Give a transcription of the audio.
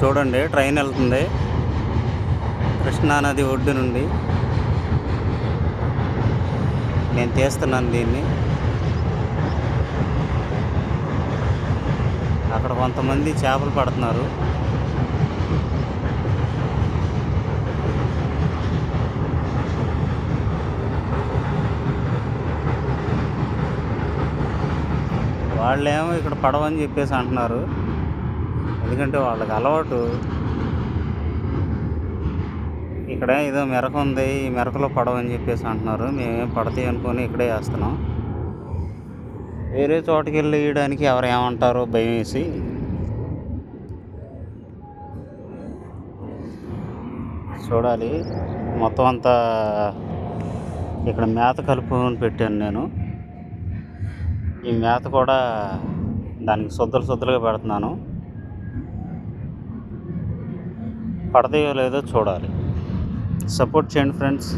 చూడండి ట్రైన్ వెళ్తుంది. కృష్ణానది ఒడ్డు నుండి. నేను తీస్తున్నాను దీన్ని. అక్కడ కొంతమంది చేపలు పడుతున్నారు. వాళ్ళేమో ఇక్కడ పడవని చెప్పేసి అంటున్నారు. ఎందుకంటే వాళ్ళకి అలవాటు. ఇక్కడ ఏదో మెరక ఉంది ఈ మెరకలో పడవని చెప్పేసి అంటున్నారు. మేమేం పడతాయి అనుకొని ఇక్కడే వేస్తున్నాం. వేరే చోటుకి వెళ్ళి వేయడానికి ఎవరు ఏమంటారో భయం వేసి. చూడాలి. మొత్తం అంతా ఇక్కడ మేత కలుపుకొని పెట్టాను నేను. ఈ మేత కూడా దానికి శుద్ధలు శుద్ధలుగా పెడుతున్నాను. పడతాయో లేదో చూడాలి. సపోర్ట్ చేయండి ఫ్రెండ్స్